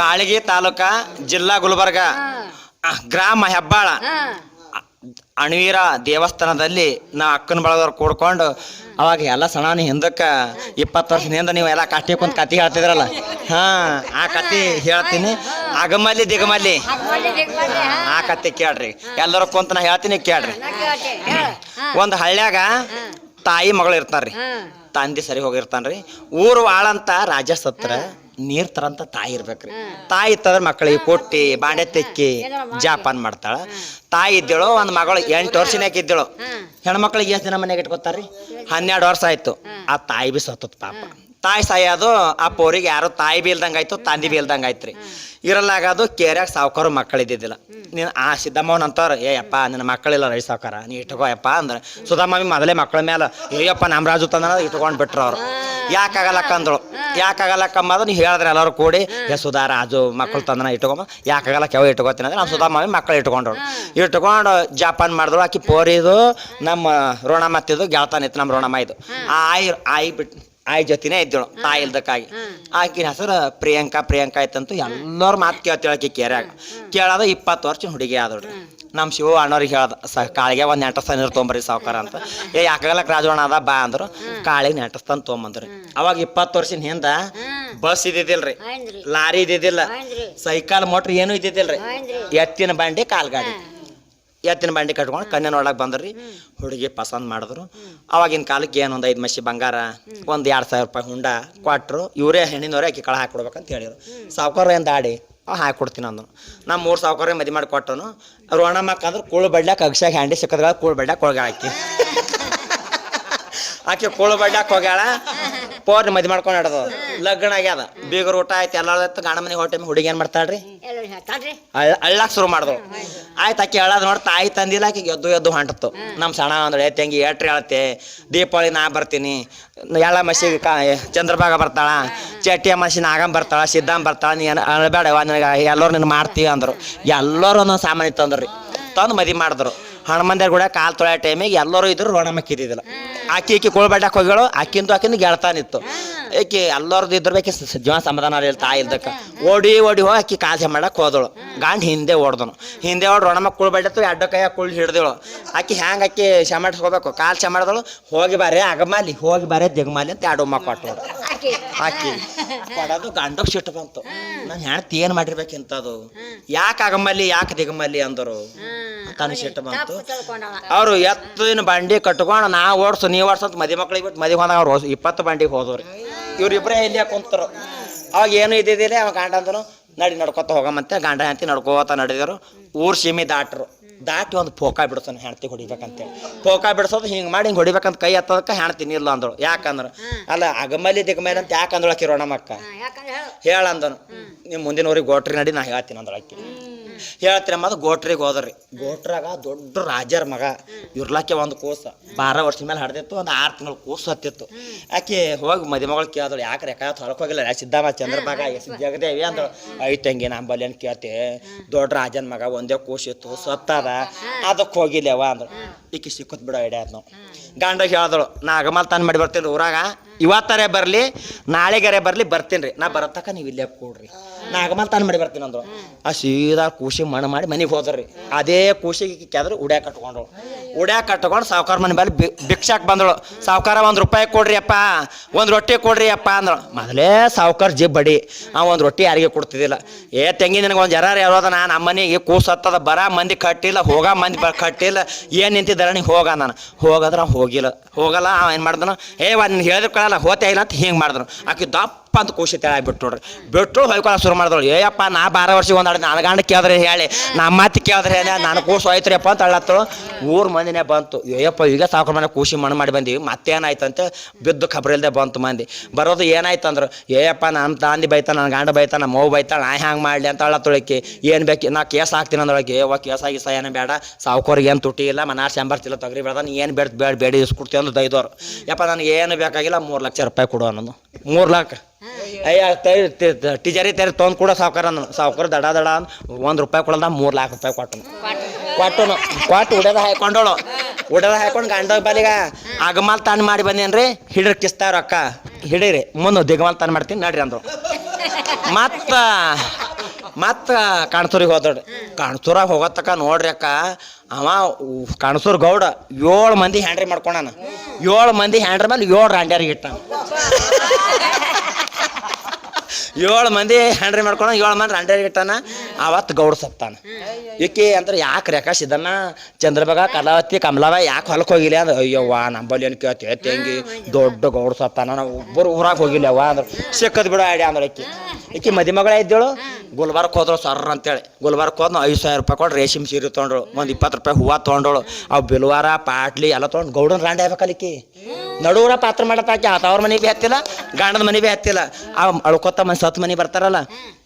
ಕಾಳಗಿ ತಾಲೂಕ ಜಿಲ್ಲಾ ಗುಲ್ಬರ್ಗ. ಆ, ಗ್ರಾಮ ಹೆಬ್ಬಾಳ. ಅಣುವೀರ ದೇವಸ್ಥಾನದಲ್ಲಿ ನಾ ಅಕ್ಕನ ಬಳದವ್ರು ಕೂಡ್ಕೊಂಡು ಅವಾಗ ಎಲ್ಲ ಸಣಾನಿ ಹಿಂದಕ್ಕೆ ಇಪ್ಪತ್ತು ವರ್ಷದಿಂದ ನೀವು ಎಲ್ಲ ಕಟ್ಟಿ ಕುಂತ ಕತೆ ಹೇಳ್ತಿದ್ರಲ್ಲ. ಹಾ ಆ ಕತಿ ಹೇಳ್ತೀನಿ. ಅಗಮಲ್ಲಿ ದಿಗಮಲ್ಲಿ. ಆ ಕತೆ ಕೇಳ್ರಿ. ಎಲ್ಲರೂ ಕುಂತ ನಾ ಹೇಳ್ತೀನಿ ಕೇಳ್ರಿ. ಒಂದು ಹಳ್ಳ್ಯಾಗ ತಾಯಿ ಮಗಳು ಇರ್ತಾರ್ರಿ ರೀ ತಂದೆ ಸರಿ ಹೋಗಿರ್ತಾನ್ರಿ. ಊರು ವಾಳಂತ ರಾಜ ಸತ್ರ. ನೀರ್ ತರಂತ ತಾಯಿ ಇರ್ಬೇಕ್ರಿ. ತಾಯಿ ಇತ್ತಂದ್ರೆ ಮಕ್ಕಳಿಗೆ ಕೊಟ್ಟಿ ಬಾಂಡೆ ತೆಕ್ಕಿ ಜಾಪಾನ್ ಮಾಡ್ತಾಳ. ತಾಯಿ ಇದ್ದೇಳು ಒಂದ್ ಮಗಳು ಎಂಟು ವರ್ಷನಾಗ ಇದ್ದೇಳು. ಹೆಣ್ಮಕ್ಳಿಗೆ ಎಷ್ಟು ದಿನ ಮನೆಗೆ ಇಟ್ಕೋತಾರ್ರಿ ಹನ್ನೆರಡು ವರ್ಷ ಆಯ್ತು. ಆ ತಾಯಿ ಬಿ ಸತ್ತತ್ ಪಾಪ. ತಾಯಿ ಸಾಯೋದು ಆ ಪೋರಿಗೆ ಯಾರು ತಾಯಿ ಬಿ ಇಲ್ದಂಗ ಆಯ್ತು, ತಂದೆ ಬಿ ಆಯ್ತು ಆಯ್ತ್ರಿ ಇರಲ್ಲಾಗದು ಕೇರ್ಯಾಗ ಸಾವುಕಾರ ಮಕ್ಕಳು ಇದ್ದಿದ್ದಿಲ್ಲ. ನೀನು, ಆ ಸಿದ್ದಮ್ಮವ್ನ ಅಂತಾರ ಏ ಅಪ್ಪ ನಿನ್ನ ಮಕ್ಕಳಿಲ್ಲ ರೈ ಸಾವುಕಾರ, ನೀ ಇಟ್ಕೋ ಯಪ್ಪ ಅಂದ್ರೆ ಸುಧಮ್ಮಿ ಮೊದಲೇ ಮಕ್ಕಳ ಮೇಲೆ ಏಯಪ್ಪ ನಮ್ಮ ರಾಜು ತಂದ ಇಟ್ಕೊಂಡು ಬಿಟ್ರು ಅವ್ರು. ಯಾಕಾಗಲ್ಲಕ್ಕ ಅಂದಳು. ಯಾಕಾಗಲ್ಲಕ್ಕಮ್ಮ ಅದು ನೀವು ಹೇಳಿದ್ರೆ ಎಲ್ಲರೂ ಕೂಡಿ, ಏ ಸುಧಾ, ರಾಜು, ಮಕ್ಕಳು ತಂದನ ಇಟ್ಕೊಂಬ ಯಾಕಾಗಲ್ಲ ಕೆವ ಇಟ್ಕೋತೀನಿ ಅಂದ್ರೆ ನಾವು ಸುಧಾಮಿ ಮಕ್ಕಳು ಇಟ್ಕೊಂಡ್ರು. ಇಟ್ಕೊಂಡು ಜಾಪಾನ್ ಮಾಡಿದ್ರು, ಆಕಿ ಪೋರಿದು, ನಮ್ಮ ರೋಣಮ್ಮ ಮತ್ತಿದು, ಗೆಳತಾನ ನಮ್ಮ ರೋಣಮ್ಮ ಇದು ಆಯಿ ಆಯಿ ಬಿಟ್ಟು ಆಯಿ ಜೊತೆನೇ ಇದ್ದಳು ತಾಯಿ ಇಲ್ದಕ್ಕಾಗಿ. ಆಕಿನ ಹೆಸರು ಪ್ರಿಯಾಂಕಾ ಪ್ರಿಯಾಂಕಾ ಇತ್ತಂತೂ ಎಲ್ಲರ ಮಾತು ಕೇಳ್ತೇವೆ ಆಕಿ ಕೇರ್ಯಾಗ ಕೇಳೋದ ಇಪ್ಪತ್ತು ವರ್ಷ ಹುಡುಗಿ ಆದ್ರಿ ನಮ್ಮ ಶಿವ ಅಣ್ಣವ್ರಿಗೆ ಹೇಳ್ದ ಸ ಕಾಳಿಗೆ ಒಂದು ನೆಂಟಸ್ತಾನ ನೀರು ತೊಗೊಂಬರ್ರಿ ಸಾವುಕಾರ ಅಂತ. ಏ ಯಾಕಾಗಲ್ಲ ರಾಜವಣ್ಣ ಅದ ಬಾ ಅಂದ್ರು. ಕಾಳಿಗೆ ನೆಂಟಸ್ತಾನ ತೊಗೊಂಬಂದ್ರಿ ಅವಾಗ ಇಪ್ಪತ್ತು ವರ್ಷದ ಹಿಂದ ಬಸ್ ಇದ್ದಿದ್ದಿಲ್ರಿ. ಲಾರಿ ಇದ್ದಿದ್ದಿಲ್ಲ. ಸೈಕಲ್ ಮೋಟ್ರ್ ಏನೂ ಇದ್ದಿದ್ದಿಲ್ರಿ. ಎತ್ತಿನ ಬಂಡಿ ಕಾಲ್ಗಾಡಿ. ಎತ್ತಿನ ಬಂಡಿ ಕಟ್ಕೊಂಡು ಕನ್ಯಾ ನೋಡಕ್ ಬಂದ್ರಿ ಹುಡುಗಿ ಪಸಂದ್ ಮಾಡಿದ್ರು. ಅವಾಗಿನ ಕಾಲಕ್ಕೆ ಏನು ಒಂದು ಐದು ಮಸಿ ಬಂಗಾರ ಒಂದು ಎರಡು ಸಾವಿರ ರೂಪಾಯಿ ಹುಂಡ ಕೊಟ್ಟರು ಇವರೇ ಹೆಣ್ಣಿನವರೇ ಆಕೆ ಕಳ ಹಾಕೊಡ್ಬೇಕಂತ ಹೇಳಿದ್ರು. ಸಾವುಕಾರ ಏನು ದಾಡಿ ಅವ್ ಹಾಕೊಡ್ತೀನಿ ಅಂದನು ನಮ್ಮ ಮೂರು ಸಾವುಕಾರ ಮದಿ ಮಾಡಿ ಕೊಟ್ಟನು ರೋಣಮ್ಮಕ್ಕ ಅಂದ್ರೆ ಕೂಳು ಬಡ್ಲಾಕ ಅಗ್ಸಾಗ ಹ್ಯಾಂಡಿ ಸಿಕ್ಕದ್ರ ಕೂಳು ಬಡ್ಲಾಕ ಆಕಿ. ಆಕೆ ಕೂಳು ಬಡ್ಲಾಕ ಹೋಗ್ಯಾಳ ಪೋರ್ ಮದಿ ಮಾಡ್ಕೊಂಡು ಹಿಡ್ದು ಲಗ್ನ ಆಗ್ಯದ. ಬೀಗರ್ ಊಟ ಆಯ್ತು ಎಲ್ಲ ಗಾಣ ಮನೆ ಹೊಟ್ಟೆ ಹುಡುಗಿ ಏನು ಮಾಡ್ತಾಳ್ರಿ. ಅಳ್ಳಾಕ್ ಶುರು ಮಾಡ್ದು ಆಯ್ತು. ಆಕೆ ಅಳ್ಳೋದು ನೋಡಿ ತಾಯಿ ತಂದಿಲ್ಲ ಆಕೆ ಎದ್ದು ಎದ್ದು ಹೊಂಟತ್ತು. ನಮ್ಮ ಸಣ್ಣ ಅಂದ್ರೆ ತಂಗಿ ಏಟ್ರಿ ಹೇಳತ್ತೆ. ದೀಪಾವಳಿ ನಾ ಬರ್ತೀನಿ. ಎಳ್ಳ ಮಸಿ ಕಾ ಚಂದ್ರಭಾಗ ಬರ್ತಾಳ. ಚಟ್ಟಿಯ ಮಸಿ ನಾಗಂ ಬರ್ತಾಳ ಸಿದ್ಧಾಂ ಬರ್ತಾಳ ನೀ ಅಳಬೇಡವ್ವ ನಿನಗೆ ನನಗೆ ಎಲ್ಲರೂ ನಿನ್ನ ಮಾಡ್ತೀವಿ ಅಂದರು. ಎಲ್ಲರೂ ಒಂದೊಂದು ಸಾಮಾನು ತಂದ್ರಿ. ತಂದು ಮದಿ ಮಾಡಿದ್ರು. ಹನುಮಂದಿರ ಕೂಡ ಕಾಲು ತೊಳೆಯೋ ಟೈಮಿಗೆ ಎಲ್ಲರೂ ಇದ್ರು ರೋಣಮ್ಮಕ್ಕೆ ಇದ್ದಿದ್ದಿಲ್ಲ. ಆಕಿ ಈಕಿ ಬಡ್ಡಕ್ಕೆ ಹೋಗ್ಯಾಳು ಆಕಿಂದು ಆಕಿಂದು ಗೆಳ್ತಾನಿತ್ತು ಈಕಿ ಎಲ್ಲರದ್ದು ಇದ್ರ ಬೇಕೆ ಜೀವ ಸಮಾಧಾನ ಇಲ್ಲ ತಾಯಿ ಇಲ್ದಕ್ಕ ಓಡಿ ಓಡಿ ಹೋಗಿ ಆಕಿ ಕಾಸೆ ಮಾಡಕ್ಕೆ ಹೋದಳು. ಗಾಂಡ್ ಹಿಂದೆ ಓಡ್ದನು. ಹಿಂದೆ ಓಡ್ ರೋಣಮ್ಮ ಕುಳ್ಬೇಡತ್ತು ಎಡ್ಡ ಕೈಯ ಕುಳ್ ಹಿಡ್ದಳು ಆಕಿ ಹ್ಯಾಂಗ ಆಕಿ ಹೋಗ್ಬೇಕು? ಕಾಲ್ ಶಮಾಡ್ದಳು ಹೋಗಿ ಬಾರೆ ಅಗಮಾಲಿ ಹೋಗಿ ಬಾರೆ ದಿಗಮಾಲಿ ಅಂತ ಎರಡು ಮಕ್ಕ ಕೊಟ್ಟಳು ಆಕಿ. ಆಕಿ ಕೊಡೋದು ಗಂಡಕ್ಕೆ ಸಿಟ್ಟು ಬಂತು. ನಾನು ಹೆಣ್ತಿ ಏನು ಮಾಡಿರ್ಬೇಕಿಂತದು ಯಾಕೆ ಅಗಮಲ್ಲಿ ಯಾಕೆ ದಿಗಮಲ್ಲಿ ಅಂದರು? ತನ್ನ ಸಿಟ್ಟು ಬಂತು. ತಿಳ್ಕೊಂಡವ. ಅವರು ಎತ್ತಿನ ಬಂಡಿ ಕಟ್ಕೊಂಡು ನಾ ಓಡ್ಸು ನೀ ಓಡ್ಸಂತ ಮದಿ ಮಕ್ಳಿಗೆ ಬಿಟ್ಟು ಮದಿ ಹೋದಾಗ ಅವ್ರು ಇಪ್ಪತ್ತು ಬಂಡಿಗೆ ಹೋದವ್ರಿ. ಇವ್ರಿಬ್ರೇ ಇಲ್ಲಿ ಕುಂತರು. ಅವಾಗ ಏನು ಇದ್ದಿದ್ದಿಲ್ಲ ಅವಾಗ ಗಂಡ ಅಂದನು ನಡಿ ನಡ್ಕೊತ ಹೋಗಮಂತೆ ಗಂಡ ಹೆಂಡತಿ ನಡ್ಕೋತ ನಡೆದರು. ಊರ್ ಸೀಮಿ ದಾಟ್ರು. ದಾಟಿ ಒಂದು ಪೋಕ ಬಿಡ್ತಾನೆ ಹೆಣ್ತಿ ಹೊಡಿಬೇಕಂತೇಳಿ. ಪೋಕ ಬಿಡ್ಸೋದು ಹಿಂಗೆ ಮಾಡಿ ಹಿಂಗೆ ಹೊಡಿಬೇಕಂತ ಕೈ ಎತ್ತದಕ್ಕೆ ಹೆಣ್ತಿ ನಿಲ್ಲ ಅಂದಳು. ಯಾಕಂದ್ರೆ ಅಲ್ಲ ಅಗಮಲ್ಲಿ ದಿಗಮಲಿ ಅಂತ ಕಿರೋಣಮ್ಮಕ್ಕ ಯಾಕಂದ್ರೆ ಹೇಳು. ಹೇಳಂದನು. ನಿಮ್ಮ ಮುಂದಿನ ಊರಿಗೆ ಗೋಟ್ರಿ ನಡಿ ನಾ ಹೇಳ್ತೀನಿ ಅಂದಳು ಆಕಿ. ಹೇಳ್ತೀನಿ ಅಂಬದು ಗೋಟ್ರಿಗೆ ಹೋದ್ರಿ. ಗೋಟ್ರಾಗ ದೊಡ್ಡ ರಾಜರ ಮಗ. ಇರ್ಲಾಕೆ ಒಂದು ಕೋಸ. ಬಾರ ವರ್ಷದ ಮೇಲೆ ಹಡ್ದಿತ್ತು, ಒಂದು ಆರು ತಿಂಗಳ ಕೂಸು ಹತ್ತಿತ್ತು. ಆಕೆ ಹೋಗಿ ಮದುಮಗಳು ಕೇಳ್ದಳು ಯಾಕೆ ರೇಖಾ ಹೊರಕ್ಕೆ ಹೋಗಿಲ್ಲ ಸಿದ್ದಮ್ಮ ಚಂದ್ರಭಾಗ ಜಗದೇವಿ ಅಂದಳು. ಐತಂಗಿ ತಂಗಿ ನಂಬಲ್ಲಿ ಏನು ಕೇಳ್ತೆ. ದೊಡ್ಡ ರಾಜನ ಮಗ ಒಂದೇ ಕೂಸಿತ್ತು ಸತ್ತದ. ಅದಕ್ಕೆ ಹೋಗಿಲ್ಲವ ಅಂದಳು. ಈಕಿ ಸಿಕ್ಕತ್ ಬಿಡೋ ಐಡಿಯಾ ನಾವು ಗಂಡಗೆ ಹೇಳಿದಳು ನಾ ಅಗಮಲ್ ತಾನು ಮಾಡಿ ಬರ್ತೀನಿ ಊರಾಗ. ಇವತ್ತರೇ ಬರಲಿ, ನಾಳೆಗರೆ ಬರಲಿ, ಬರ್ತೀನಿ ರೀ. ನಾ ಬರತ್ತಕ ನೀವು ಇಲ್ಲೇ ಕೂಡ್ರಿ. ನಾ ಆಗಮಲ್ ತಾನು ಮಾಡಿ ಬರ್ತೀನಿ ಅಂದ್ರು. ಆ ಸೀದಾ ಕೂಸಿ ಮಣ ಮಾಡಿ ಮನೆಗೆ ಹೋದ್ರಿ. ಅದೇ ಕೂಸಿಗೆ ಕೆದ್ರು ಉಡ್ಯಾಕ ಕಟ್ಕೊಂಡ್ರು. ಉಡ್ಯಾಕ ಕಟ್ಕೊಂಡು ಸಾವುಕಾರ ಮನೆ ಮೇಲೆ ಭಿಕ್ಷಾಕ್ ಬಂದಳು. ಸಾವುಕಾರ ಒಂದು ರೂಪಾಯಿ ಕೊಡ್ರಿ ಅಪ್ಪ, ಒಂದು ರೊಟ್ಟಿ ಕೊಡ್ರಿ ಅಪ್ಪ ಅಂದ್ರು ಮೊದಲೇ ಸಾವುಕಾರ ಜಿ ಬಡಿ. ಆ ಒಂದು ರೊಟ್ಟಿ ಯಾರಿಗೆ ಕೊಡ್ತಿದ್ದಿಲ್ಲ. ಏ ತಂಗಿ ನಿನಗೆ ಒಂದು ಜರ ಯಾರೋದ ನಾ ನಮ್ಮ ಮನೆಗೆ ಕೂಸು ಹತ್ತದ, ಬರ ಮಂದಿ ಕಟ್ಟಿಲ್ಲ, ಹೋಗ ಮಂದಿ ಬ ಕಟ್ಟಿಲ್ಲ. ಏನು ನಿಂತಿದ್ದಾರ ನೀ ಹೋಗ ನಾನು. ಹೋಗದ್ರ ಹೋಗಿಲ್ಲ. ಹೋಗಲ್ಲ ಏನು ಮಾಡ್ದನು? ಏ ನಿನ್ಗೆ ಹೇಳಿದ್ರು ಕಳಲ್ಲ ಹೋತೆ ಇಲ್ಲ ಅಂತ ಹಿಂಗೆ ಮಾಡಿದ್ರು. ಆಕೆ ದಪ್ಪ ಅಂತ ಖುಷಿ ತೆಳಾಗಿ ಬಿಟ್ಟು ನೋಡ್ರಿ. ಬಿಟ್ಟು ಹೊಯ್ಕೊಳ ಶುರು ಮಾಡಿದಳು ಏಯಪ್ಪ ನಾ ಬಾರ ವರ್ಷ ಒಂದಾಡಿ ನನ್ನ ಗಂಡ ಕೇಳಿದ್ರೆ ಹೇಳಿ. ನಾ ಮಾತು ಕೇಳಿದ್ರೆ ಹೇಳಿ, ನಾನು ಕೂಸು ಹೋಯ್ತ್ರಿಯಪ್ಪ ಅಂತ ಅಳತ್ತು ಊರ್ ಮಂದಿನೇ ಬಂತು. ಏಯಪ್ಪ, ಈಗ ಸಾಕು ಮನೆ ಖುಷಿ ಮಣ್ಣು ಮಾಡಿ ಬಂದೀವಿ ಮತ್ತೇನಾಯ್ತಂತೆ? ಬಿದ್ದು ಖಬ್ರ ಇಲ್ಲದೆ ಬಂತು ಮಂದಿ. ಬರೋದು ಏನಾಯ್ತು ಅಂದ್ರೆ ಏಯಪ್ಪ, ನಾನು ತಾಂದಿ ಬೈತಾ ನನ್ನ ಗಂಡ ಬೈತಾ ನಮ್ಮ ಮಗು ಬೈತಾ ನಾ ಹ್ಯಾಂಗೆ ಮಾಡಲಿ ಅಂತ ಅಳತ್ತೊಳಕ್ಕೆ ಏನು ಬೇಕು, ನಾ ಕೇಸ್ ಹಾಕ್ತೀನಿ ಅಂದೊಳಗೆ ಏವ ಕೇಸ್ ಆಗಿ ಸಹ ಏನು ಬೇಡ. ಸಾವುಕೋರಿಗೆ ಏನು ತುಟಿ ಇಲ್ಲ, ಮನಾರ್ ಶಂಬರ್ತಿಲ್ಲ ತೊಗರಿ ಬೇಡ, ನೀ ಏನು ಬೇಡ ಬೇಡ ಬೇಡ ಇಸ್ಕೊಡ್ತೀವಿ ಅಂದ್ರೆ ದೈದವ್ರು ಯಪ್ಪ, ನನಗೆ ಏನು ಬೇಕಾಗಿಲ್ಲ, ಮೂರು ಲಕ್ಷ ರೂಪಾಯಿ ಕೊಡು ಅನ್ನೋದು. ಮೂರು ಲಕ್ಷ. ಅಯ್ಯ ಟಿಜರಿ ತೆರಿ ತೊಗೊಂಡು ಕೂಡ ಸಾವುಕಾರ ಅಂದನು. ಸಾವುಕಾರ ದಡ ದಡ ಒಂದು ರೂಪಾಯಿ ಕೊಡಲ್ದ ಮೂರು ಲಾಖ ರೂಪಾಯಿ ಕೊಟ್ಟನು. ಕೊಟ್ಟನು. ಕೊಟ್ಟು ಉಡದ ಹಾಕೊಂಡೋಳು ಉಡದ ಹಾಕೊಂಡು ಗಂಡ ಬಲಿಗ ಅಗಮಾಲ್ ತಾನು ಮಾಡಿ ಬಂದೇನ್ರಿ? ಹಿಡ್ರಿ ಕಿಸ್ತಾರ ಅಕ್ಕ ಹಿಡೀರಿ. ಮುಂದೆ ದಿಗಮಾಲ್ ತಾನು ಮಾಡ್ತೀನಿ ನಡ್ರಿ ಅಂದ್ರು. ಮತ್ತ ಮತ್ತ ಕಾಣಸೂರಿಗೆ ಹೋದೋಡ್ರಿ ಕಾಣಸೂರಾಗ ಹೋಗತ್ತಕ ನೋಡ್ರಿ ಅಕ್ಕ, ಅವ ಕಾಣಸೂರ್ ಗೌಡ ಏಳು ಮಂದಿ ಹ್ಯಾಂಡ್ರಿ ಮಾಡ್ಕೊಂಡಾನ. ಏಳು ಮಂದಿ ಹ್ಯಾಂಡ್ರಿ ಮೇಲೆ ಏಳು ರಾಂಡ್ಯಾರಿಗೆ ಇಟ್ಟಾನ. ಏಳು ಮಂದಿ ಹ್ಯಾಂಡ್ರಿ ಮಾಡ್ಕೊಂಡು ಏಳು ಮಂದಿ ಹಂಡ್ರಿ ಇಟ್ಟಾನ. ಅವತ್ತು ಗೌಡ ಸತ್ತಾನ. ಈಕೆ ಅಂದ್ರೆ ಯಾಕೆ ರೇಖಾಶ್ ಇದನ್ನ? ಚಂದ್ರಭಾಗ, ಕಲಾವತಿ, ಕಮಲಾವ ಯಾಕೆ ಹೊಲಕ್ಕೆ ಹೋಗಿಲ್ಲ ಅಂದ್ರೆ, ಅಯ್ಯವ್ವ, ನಂಬಲ್ಲಿ ಏನು ಕೇಳ್ತಿ? ತೆಂಗಿ ದೊಡ್ಡ ಗೌಡ ಸತ್ತಾನ. ನಾವು ಒಬ್ಬರು ಊರಾಗ ಹೋಗಿಲ್ಲ ಅವ್ವ ಅಂದ್ರೆ. ಸಿಕ್ಕದ್ ಬಿಡು ಐಡಿಯಾ ಅಂದ್ರೆ ಈಕೆ. ಮದಿ ಮಗಳ ಇದ್ದೇಳು. ಗುಲ್ಬರ್ಗ್ ಹೋದ್ರು ಸರ್ ಅಂತೇಳಿ. ಗುಲ್ಬರ್ಗ್ ಹೋದ್ ಐದು ಸಾವಿರ ರೂಪಾಯಿ ಕೊಟ್ಟು ರೇಷ್ಮೆ ಸೀರೆ ತೊಗೊಂಡ್ರು ಒಂದು ಇಪ್ಪತ್ತು ರೂಪಾಯಿ ಹೂವು ತೊಗೊಂಡಳು ಅವು ಬಿಲ್ವಾರ, ಪಾಟ್ಲಿ ಎಲ್ಲ ತೊಗೊಂಡು ಗೌಡನ ರಾಂಡ್ ಆಗ್ಬೇಕಲ್ಲ ನಡುವರ ಪಾತ್ರ ಮಾಡತ್ತಾಕಿ ಆತ ಅವ್ರ ಮನೆ ಭೀ ಹತ್ತಿಲ್ಲ ಗಾಣದ ಮನೆ ಭೀ ಹತ್ತಿಲ್ಲ ಆ ಅಳ್ಕೊತ ಮನೆ ಸತ್ ಮನೆ ಬರ್ತಾರಲ್ಲ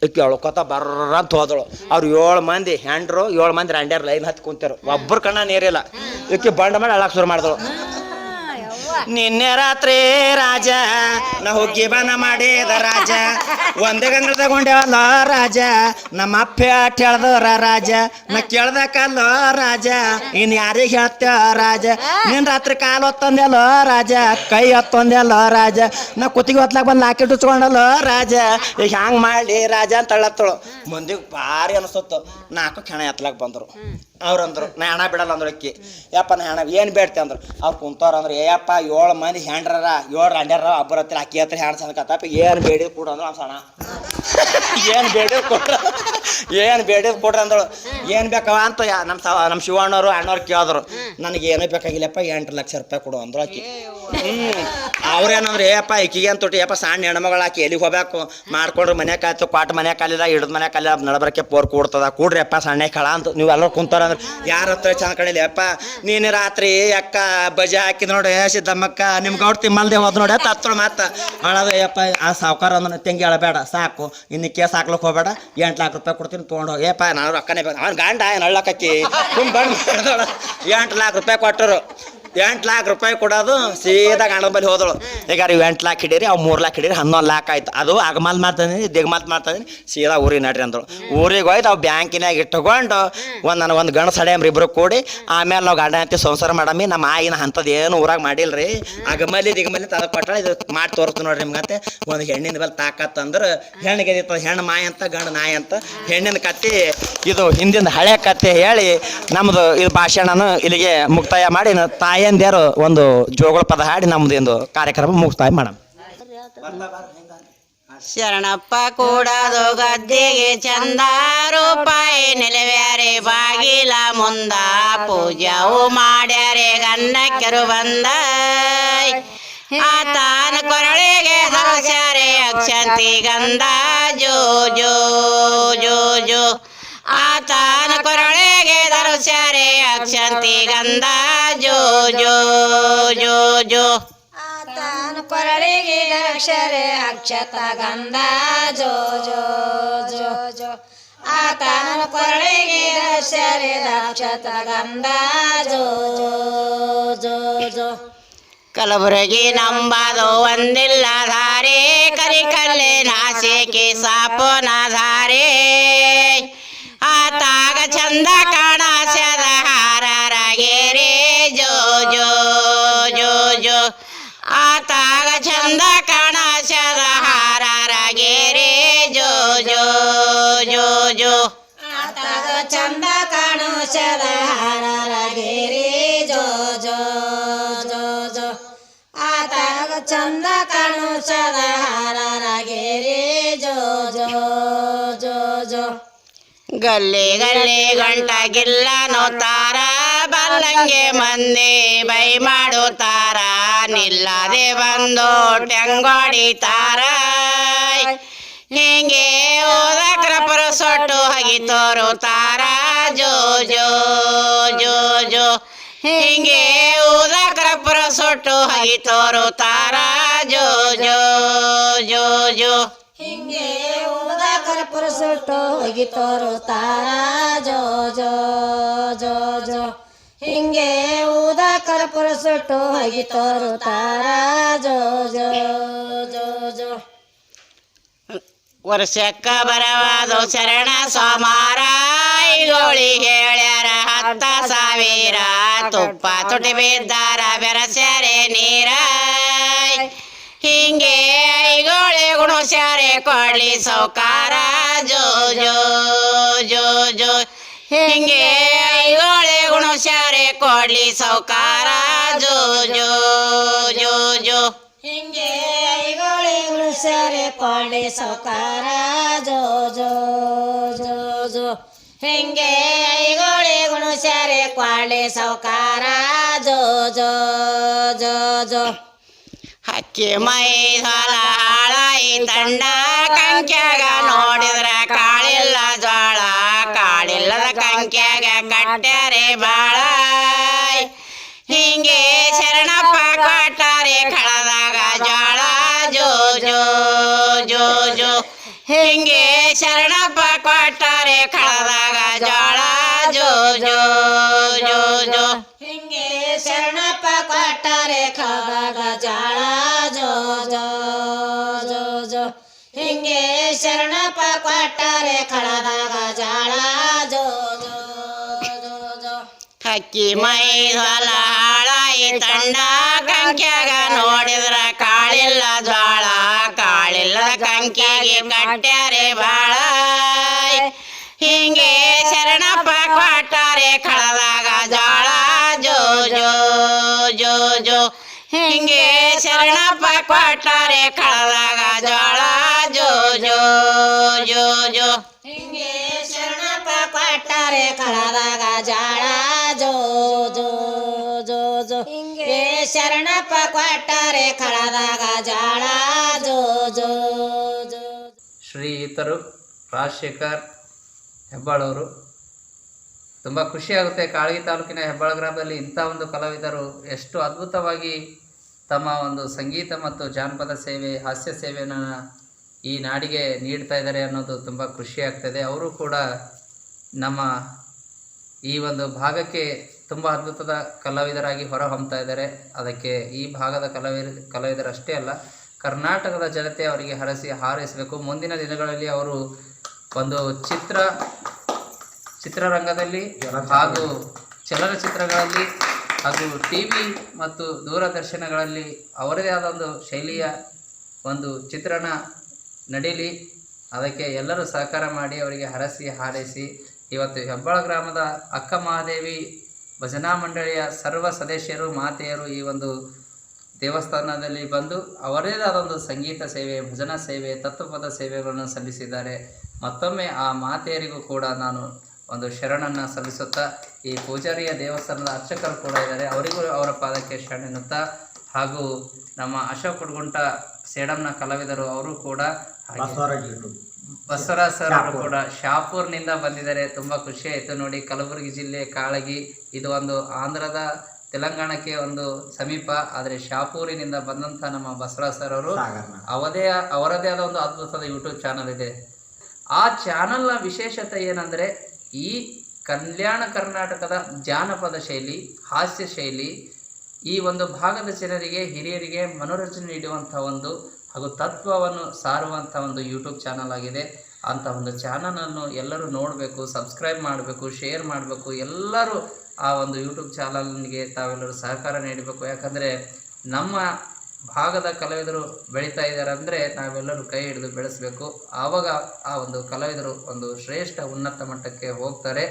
ಅಕ್ಕಿ ಅಳ್ಕೊತ ಬರ್ರ ಅಂತ ಹೋದಳು. ಅವ್ರು ಏಳು ಮಂದಿ ಹ್ಯಾಂಡ್ರು ಏಳು ಮಂದಿ ರಾಂಡ್ಯಾರ ಲೈನ್ ಹತ್ತಿ ಕುಂತಾರು ಒಬ್ಬರು ಕಣ್ಣ ನೀರಿಲ್ಲ. ಇಕ್ಕಿ ಬಂಡ ಮಾಡಿ ಅಳಕ್ ಶುರು ಮಾಡಿದಳು. ನಿನ್ನೆ ರಾತ್ರಿ ರಾಜ ನಾ ಹುಗ್ಗಿ ಬನ ಮಾಡಿದ ರಾಜ. ಒಂದೇ ಗಂಗ ತಗೊಂಡೇವಲ್ಲ ರಾಜ, ನಮ್ಮ ಅಪ್ಪ ಹೇಳ್ದವ್ರ ರಾಜ, ನಾ ಕೇಳ್ದಕ್ಕಲ್ಲ ರಾಜ. ಇನ್ ಯಾರಿಗೆ ಹೇಳ್ತೇವ ರಾಜ? ನಿನ್ ರಾತ್ರಿ ಕಾಲು ಹೊತ್ತಂದೆಲ್ಲ ರಾಜ, ಕೈ ಹೊತ್ತಂದೆಲ್ಲ ರಾಜ. ನಾ ಕುತ್ತಿಗೆ ಹೊತ್ಲಾಗ ಬಂದು ಲಾಕೆಟ್ ಟುಚ್ಕೊಂಡಲ್ಲ ರಾಜ. ಈಗ ಹ್ಯಾಂಗ್ ಮಾಡ್ಲಿ ರಾಜ ಅಂತ ಹೇಳತ್ತಳು ಮುಂದಿಗೆ ಭಾರಿ ಅನಿಸ್ತು ನಾಲ್ಕು ಕ್ಷಣ ಎತ್ಲಾಕ್ ಬಂದರು. ಅವ್ರಂದ್ರು ನಾ ಹಣ ಬಿಡಲ್ಲ ಅಂದ್ರು ಅಕ್ಕಿ. ಯಪ್ಪ ನಾ ಹಣ ಏನು ಬೇಡ್ತೆ ಅಂದ್ರು. ಅವ್ರು ಕುಂತವ್ರು ಅಂದ್ರೆ ಏಯಪ್ಪ ಏಳು ಮಂದಿ ಹ್ಯಾಂಡ್ರರ ಏಳು ರಂಡ್ಯಾರ ಒಬ್ಬರ ಹತ್ರ ಅಕ್ಕಿ ಹತ್ರ ಹ್ಯಾಂಡ್ ಸಣ್ಣ ಏನು ಬೇಡಿದ್ ಕೊಡು ಅಂದ್ರು ಅವ್ನು ಸಣ್ಣ. ಏನು ಬೇಡಿದ್ ಕೊಡ್ರ ಏನು ಬೇಡಿದ್ ಕೊಟ್ರ ಅಂದಳು ಏನು ಬೇಕವ ಅಂತ ಯಾ- ನಮ್ಮ ಸ ನಮ್ಮ ಶಿವಣ್ಣವರು ಅಣ್ಣವ್ರು ಕೇಳಿದ್ರು. ನನಗೆ ಏನೂ ಬೇಕಾಗಿಲ್ಲಪ್ಪ ಎಂಟು ಲಕ್ಷ ರೂಪಾಯಿ ಕೊಡು ಅಂದ್ರು ಆಕಿ ಹ್ಞೂ ಅವ್ರೇನಂದ್ರೆ ಏಪ್ಪ ಈಕಿಗೆ ಅಂತ ತೊಟ್ಟಿ? ಯಪ್ಪ ಸಣ್ಣ ಹೆಣ್ಮಗಳಾಕಿ ಎಲ್ಲಿಗೆ ಹೋಗ್ಬೇಕು? ಮಾಡ್ಕೊಂಡ್ರೆ ಮನೆ ಕಾಯ್ತು, ಕ್ವಾಟ್ ಮನೆ ಕಾಲಿಲ್ಲ ಹಿಡಿದ ಮನೆ ಕಾಲಿಲ್ಲ ನಡಬರಕ್ಕೆ ಪೋರ್ ಕೂಡ್ತದ. ಕೂಡ್ರಿ ಅಪ್ಪ, ಸಣ್ಣ ಕಳ ಅಂತ ನೀವು ಎಲ್ಲರೂ ಕುಂತಾರ ಅಂದ್ರೆ, ಯಾರ ಹತ್ರ ಚೆಂದ ಕಣಿಲಿ ಅಪ್ಪ? ನೀನು ರಾತ್ರಿ ಅಕ್ಕ ಬಜೆ ಹಾಕಿದ್ ನೋಡಿ ಸಿದ್ದಮ್ಮಕ್ಕ ನಿಮ್ಗೆ ಅವ್ರು ತಿಮ್ಮಲ್ದೆ ಹೋದ್ ನೋಡಿ ತತ್ತಳು ಮಾತ. ಅಳದ ಯಪ್ಪ ಆ ಸಾವುಕಾರ ಅಂದ್ರೆ ತೆಂಗಿ ಅಳಬೇಡ, ಸಾಕು. ಇನ್ನು ಕೇಸ್ ಹಾಕ್ಲಕ್ ಹೋಗ್ಬೇಡ, ಎಂಟು ಲಾಖ ರೂಪಾಯಿ ಕೊಡ್ತೀನಿ, ತೊಗೊಂಡು ಹೋಗಿ. ಏಪ್ಪ ನಾನು ರೊಕ್ಕನೇ ಬೇಕು ಅವ್ನು ಗಂಡ, ಏನು ತುಂಬ ಎಂಟು ಲಾಖ ರೂಪಾಯಿ ಕೊಟ್ಟರು. ಎಂಟು ಲಾಖ ರೂಪಾಯಿ ಕೊಡೋದು ಸೀದಾ ಗಂಡನ ಬಳಿ ಹೋದಳು. ಈಗ ನೀವು ಎಂಟು ಲಾಖ ಹಿಡೀರಿ, ಅವು ಮೂರು ಲಾಖ ಹಿಡೀರಿ, ಹನ್ನೊಂದು ಲಾಖ ಆಯ್ತು. ಅದು ಆಗಮಾಲ್ ಮಾಡ್ತಾನೆ ದಿಗ್ಮಾಲ್ ಮಾಡ್ತಾನೆ ಸೀದಾ ಊರಿಗೆ ನಡ್ರಿ ಅಂದಳು. ಊರಿಗೆ ಹೋಯ್ತು, ಅವು ಬ್ಯಾಂಕಿನಾಗ ಇಟ್ಟುಕೊಂಡು ಒಂದು ನನಗೆ ಒಂದು ಗಂಡು ಸಡೆಯಮ್ರಿ ಇಬ್ರು ಕೂಡಿ ಆಮೇಲೆ ನಾವು ಗಂಡ ಅಂತ ಸಂಸಾರ ಮಾಡಮ್ಮಿ ನಮ್ಮ ಆಯಿನ ಅಂಥದ್ದು ಏನು ಊರಾಗ ಮಾಡಿಲ್ರಿ. ಅಗಮಲಿ ದಿಗಮಲಿ ಕೊಟ್ಟಳ, ಇದು ಮಾಡಿ ತೋರಿಸ್ತು ನೋಡ್ರಿ ನಿಮ್ಗಂತೆ. ಒಂದು ಹೆಣ್ಣಿನ ಬಲ್ ತಾಕತ್ತಂದ್ರೆ ಹೆಣ್ಣಿಗೆ ಹೆಣ್ಣು ಮಾಯ ಅಂತ, ಗಂಡು ನಾಯಿ ಅಂತ. ಹೆಣ್ಣಿನ ಕತ್ತಿ, ಇದು ಹಿಂದಿನ ಹಳೆ ಕತೆ ಹೇಳಿ ನಮ್ಮದು ಇದು ಭಾಷಣನು ಇಲ್ಲಿಗೆ ಮುಕ್ತಾಯ ಮಾಡಿ ನ- ತಾಯಂದಿರು ಒಂದು ಜೋಗಳ ಪದ ಹಾಡಿ ನಮ್ದು ಒಂದು ಕಾರ್ಯಕ್ರಮ ಮುಗಿಸ್ತಾ ಮೇಡಮ್ ಶರಣಪ್ಪ ಕೂಡದು ಗದ್ದೆಗೆ ಚಂದ ರೂಪಾಯಿ ನಿಲವ್ಯಾರೆ ಬಾಗಿಲ ಮುಂದ ಪೂಜಾವು ಮಾಡ್ಯಾರೆ ಗನ್ನಕ್ಕೆರು ಬಂದ. ಆತನ ಕೊರಳಿಗೆ ಧರಿಸ್ಯಾರೆ ಅಕ್ಷಂತಿ ಗಂಧ. ಜೋ ಜೋ ಜೋ ಜೋ. ಆತನ ಕೊರಳೆಗೆ ಧರುಸ್ಯಾರೆ ಅಕ್ಷಂತಿ ಗಂಧ ಜೋ ಜೋ ಜೋ ಜೋ. ಆತನ ಕೊರಳಿಗೆ ಅಕ್ಷರೆ ಅಕ್ಷತ ಗಂಧ ಜೋ ಜೋ ಜೋ ಜೋ. ಆತನ ಕೊರಳಿಗೆ ಅಕ್ಷರೆ ಅಕ್ಷತ ಗಂಧ ಜೋ ಜೋ ಜೋ ಜೋ. ಕಲಬುರಗಿ ನಂಬದು ಒಂದಿಲ್ಲ ಧಾರೆ ಕರಿಕಲ್ಲೆ ನಾಸಿಕೆ ಸಾಪುನ ಧಾರೆ ಚಂದ ಕಾಣಸ್ಯದ ಹಾರರಗೇರೆ ಜೋ ಜೋ ಜೋ ಜೋ. ಆತಾಗ ಚಂದ ಕಾಣಸ್ಯದ ಹಾರರಗೇರೆ ಜೋ ಜೋ ಜೋ ಜೋ. ಆತಗ ಚಂದ ಕಾಣು ಶರಹಾರಗಿರಿ ಜೋ ಜೋ ಜೋ ಜೋ. ಆತಗ ಚಂದ ಕಾಣು ಶರಹಾರಗಿರಿ ಜೋ ಜೋ ಜೋ ಜೋ. ಗಲ್ಲಿ ಗಲ್ಲಿ ಗಂಟಗಿಲ್ಲ ನೋತಾರ. ಬಲ್ಲಂಗೆ ಮಂದಿ ಬೈ ಮಾಡುತ್ತಾರ. ನಿಲ್ಲದೆ ಬಂದು ಟೆಂಗೊಡಿತಾರ. ಹಿಂಗೆ ಓದಕ್ರ ಸೊಟ್ಟು ಹಗಿ ತೋರುತ್ತಾರ. ಜೋ ಜೋ ಜೋ ಜೋ. ಹಿಂಗೆ ಓದಕ್ರ ಸೊಟ್ಟು ಹಗಿ ತೋರುತ್ತಾರ. ಜೋ ಜೋ ಜೋ ಜೋ. ಹಿಂಗೆ ಸುಟ್ಟು ಹೋಗಿ ತೋರುತ್ತಾರ ಜೋ ಜೋ ಜೋ ಜೋ. ಹಿಂಗೆ ಊದ ಕರ್ಪುರ ಸುಟ್ಟು ಹೋಗಿ ತೋರುತ್ತಾರ ಜೋ ಜೋ ಜೋ ಜೋ. ವರ್ಷಕ್ಕ ಬರವಾದು ಶರಣ ಸೋಮಾರ ಗೋಳಿ ಹೇಳ್ಯಾರ ಹತ್ತ ಸಾವಿರ, ತುಪ್ಪ ತುಟಿ ಬಿದ್ದಾರ, ಬೆರಸ್ಯಾರೆ ನೀರ. ಹಿಂಗೆ ಐಗೋಳಿ ಗುಣಸ್ಯಾರೆ, ಕೊಡ್ಲಿ ಸೌಕಾರ. ಜೋ ಜೋ ಜೋ ಜೋ. ಹಿಂಗೆ ಐಗೋಳೆ ಗುಣಶಾರೆ ಕೊಡ್ಲಿ ಸೌಕಾರ ಜೋ ಜೋ ಜೋ ಜೋ. ಹಿಂಗೆ ಐಗೋಳಿ ಉಳಿಸ್ಯಾರೆ ಕೊಡ್ಲಿ ಸೌಕಾರ ಜೋ ಜೋ ಜೋ ಜೋ. ಹಿಂಗೆ ಐಗೋಳೆ ಗುಣಸ್ಯಾರೆ ಕೊಡ್ಲಿ ಸೌಕಾರ ಜೋ ಜೋ ಜೋ ಜೋ. ಹಕ್ಕಿ ಮೈ ಸಾಲ ಹಾಳಾಯಿ ತಂಡ ಕಂಕ್ಯಾಗ ನೋಡಿದ್ರ ಕಾಳಿಲ್ಲ ಜ್ವಾಳ ಕಾಳಿಲ್ಲದ ಕಂಕ್ಯಾಗ ಕಟ್ಟ್ಯಾರೆ ಬಾಳ. ಹಿಂಗೆ ಶರಣಪ್ಪ ಕೊಟ್ಟಾರೆ ಕಳದಾಗ ಜ್ವಾಳ. ಜೋ ಜೋ ಜೋ ಜೋ. ಹಿಂಗೆ ಶರಣಪ್ಪ ಕೊಟ್ಟಾರೆ ಕಳದಾಗ ಜ್ವಾಳ. ಜೋ ಜೋ ಜೋ ಜೋ. ಹಿಂಗೆ ಶರಣಪ್ಪ ಕೊಟ್ಟಾರೆ ಖಾದಾಗ ಜಾಳ ಹಕ್ಕಿ ಮೈ ಹೊಲ ಹಾಳಾಯಿ ತಂಡ ಕಂಕ್ಯಾಗ ನೋಡಿದ್ರ ಕಾಳಿಲ್ಲ ಜ್ವಾಳ ಕಾಳಿಲ್ಲ ಕಂಕ್ಯಾಗೆ ಕಟ್ಟ್ಯಾರೆ ಬಾಳ. ಹಿಂಗೆ ಶರಣಪ್ಪ ಕೊಟ್ಟಾರೆ ಕಳದಾಗ ಜ್ವಾಳ. ಜೋ ಜೋ ಜೋ ಜೋ. ಹಿಂಗೆ ಶರಣಪ್ಪ ಕೊಟ್ಟಾರೆ ಕಳದಾಗ ಜ್ವಾಳ. ಕೊಟ್ಟಾರೆ ಕಳದಾಗ ಜಾಳ. ಜೋ ಜೋ ಶ್ರೀಯುತರು ರಾಜಶೇಖರ್ ಹೆಬ್ಬಾಳವರು, ತುಂಬ ಖುಷಿಯಾಗುತ್ತೆ ಕಾಳಗಿ ತಾಲೂಕಿನ ಹೆಬ್ಬಾಳ ಗ್ರಾಮದಲ್ಲಿ ಇಂಥ ಒಂದು ಕಲಾವಿದರು ಎಷ್ಟು ಅದ್ಭುತವಾಗಿ ತಮ್ಮ ಒಂದು ಸಂಗೀತ ಮತ್ತು ಜಾನಪದ ಸೇವೆ, ಹಾಸ್ಯ ಸೇವೆಯನ್ನು ಈ ನಾಡಿಗೆ ನೀಡ್ತಾ ಇದ್ದಾರೆ ಅನ್ನೋದು ತುಂಬ ಖುಷಿ ಆಗ್ತದೆ. ಅವರು ಕೂಡ ನಮ್ಮ ಈ ಒಂದು ಭಾಗಕ್ಕೆ ತುಂಬ ಅದ್ಭುತದ ಕಲಾವಿದರಾಗಿ ಹೊರಹೊಮ್ತಾ ಇದ್ದಾರೆ. ಅದಕ್ಕೆ ಈ ಭಾಗದ ಕಲಾವಿದ ಕಲಾವಿದರಷ್ಟೇ ಅಲ್ಲ ಕರ್ನಾಟಕದ ಜನತೆ ಅವರಿಗೆ ಹರಸಿ ಹಾರೈಸಬೇಕು. ಮುಂದಿನ ದಿನಗಳಲ್ಲಿ ಅವರು ಒಂದು ಚಿತ್ರ ಚಿತ್ರರಂಗದಲ್ಲಿ ಹಾಗೂ ಚಲನಚಿತ್ರಗಳಲ್ಲಿ ಹಾಗೂ ಟಿ ವಿ ಮತ್ತು ದೂರದರ್ಶನಗಳಲ್ಲಿ ಅವರದೇ ಆದ ಒಂದು ಶೈಲಿಯ ಒಂದು ಚಿತ್ರಣ ನಡೀಲಿ. ಅದಕ್ಕೆ ಎಲ್ಲರೂ ಸಹಕಾರ ಮಾಡಿ ಅವರಿಗೆ ಹರಸಿ ಹಾರೈಸಿ ಇವತ್ತು ಹೆಬ್ಬಾಳ ಗ್ರಾಮದ ಅಕ್ಕ ಮಹಾದೇವಿ ಭಜನಾ ಮಂಡಳಿಯ ಸರ್ವ ಸದಸ್ಯರು, ಮಾತೆಯರು ಈ ಒಂದು ದೇವಸ್ಥಾನದಲ್ಲಿ ಬಂದು ಅವರದೇ ಆದ ಒಂದು ಸಂಗೀತ ಸೇವೆ, ಭಜನಾ ಸೇವೆ, ತತ್ವಪದ ಸೇವೆಗಳನ್ನು ಸಲ್ಲಿಸಿದ್ದಾರೆ. ಮತ್ತೊಮ್ಮೆ ಆ ಮಾತೆಯರಿಗೂ ಕೂಡ ನಾನು ಒಂದು ಶರಣನ್ನು ಸಲ್ಲಿಸುತ್ತಾ ಈ ಪೂಜಾರಿಯ ದೇವಸ್ಥಾನದ ಅರ್ಚಕರು ಕೂಡ ಇದ್ದಾರೆ. ಅವರಿಗೂ ಅವರ ಪಾದಕ್ಕೆ ಶರಣೆನ್ನುತ್ತಾ ಹಾಗೂ ನಮ್ಮ ಅಶೋಕ್ ಹುಡ್ಗುಂಟ ಸೇಡಂನ ಕಲಾವಿದರು ಅವರು ಕೂಡ ಬಸವರಾಜ್ ಸರ್ ಅವರು ಕೂಡ ಶಾಪೂರ್ನಿಂದ ಬಂದಿದ್ದಾರೆ. ತುಂಬಾ ಖುಷಿ ಆಯ್ತು ನೋಡಿ. ಕಲಬುರಗಿ ಜಿಲ್ಲೆ ಕಾಳಗಿ ಇದು ಒಂದು ಆಂಧ್ರದ ತೆಲಂಗಾಣಕ್ಕೆ ಒಂದು ಸಮೀಪ. ಆದರೆ ಶಾಪೂರಿನಿಂದ ಬಂದಂತ ನಮ್ಮ ಬಸವರಾಜ್ ಸರ್ ಅವರು ಅವದೇ ಅವರದೇ ಆದ ಒಂದು ಅದ್ಭುತದ ಯೂಟ್ಯೂಬ್ ಚಾನಲ್ ಇದೆ. ಆ ಚಾನಲ್ನ ವಿಶೇಷತೆ ಏನಂದ್ರೆ ಈ ಕಲ್ಯಾಣ ಕರ್ನಾಟಕದ ಜಾನಪದ ಶೈಲಿ ಹಾಸ್ಯ ಶೈಲಿ ಈ ಒಂದು ಭಾಗದ ಜನರಿಗೆ ಹಿರಿಯರಿಗೆ ಮನೋರಂಜನೆ ನೀಡುವಂಥ ಒಂದು ಹಾಗೂ ತತ್ವವನ್ನು ಸಾರುವಂಥ ಒಂದು ಯೂಟ್ಯೂಬ್ ಚಾನಲ್ ಆಗಿದೆ. ಅಂಥ ಒಂದು ಚಾನಲನ್ನು ಎಲ್ಲರೂ ನೋಡಬೇಕು, ಸಬ್ಸ್ಕ್ರೈಬ್ ಮಾಡಬೇಕು, ಶೇರ್ ಮಾಡಬೇಕು. ಎಲ್ಲರೂ ಆ ಒಂದು ಯೂಟ್ಯೂಬ್ ಚಾನಲ್ಗೆ ತಾವೆಲ್ಲರೂ ಸಹಕಾರ ನೀಡಬೇಕು. ಯಾಕಂದರೆ ನಮ್ಮ ಭಾಗದ ಕಲಾವಿದರು ಬೆಳೀತಾ ಇದ್ದಾರೆ ಅಂದರೆ ನಾವೆಲ್ಲರೂ ಕೈ ಹಿಡಿದು ಬೆಳೆಸಬೇಕು. ಆವಾಗ ಆ ಒಂದು ಕಲಾವಿದರು ಒಂದು ಶ್ರೇಷ್ಠ ಉನ್ನತ ಮಟ್ಟಕ್ಕೆ ಹೋಗ್ತಾರೆ.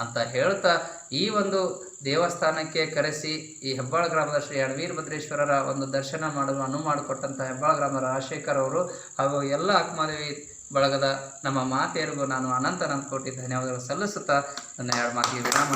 ಅಂತ ಹೇಳ್ತಾ ಈ ಒಂದು ದೇವಸ್ಥಾನಕ್ಕೆ ಕರೆಸಿ ಈ ಹೆಬ್ಬಾಳ ಗ್ರಾಮದ ಶ್ರೀ ಅಣವೀರ್ ಭದ್ರೇಶ್ವರರ ಒಂದು ದರ್ಶನ ಮಾಡಲು ಅನುವು ಮಾಡಿಕೊಟ್ಟಂಥ ಹೆಬ್ಬಾಳ ಗ್ರಾಮದ ರಾಜಶೇಖರ್ ಅವರು ಹಾಗೂ ಎಲ್ಲ ಅಕ್ಮಾದೇವಿ ಬಳಗದ ನಮ್ಮ ಮಾತೆಯರಿಗೂ ನಾನು ಅನಂತ ಅನಂತ ಕೋಟಿ ಧನ್ಯವಾದಗಳು ಸಲ್ಲಿಸುತ್ತಾ ನನ್ನ ಎರಡು ಮಾತಿಗೆ ವಿರಾಮ.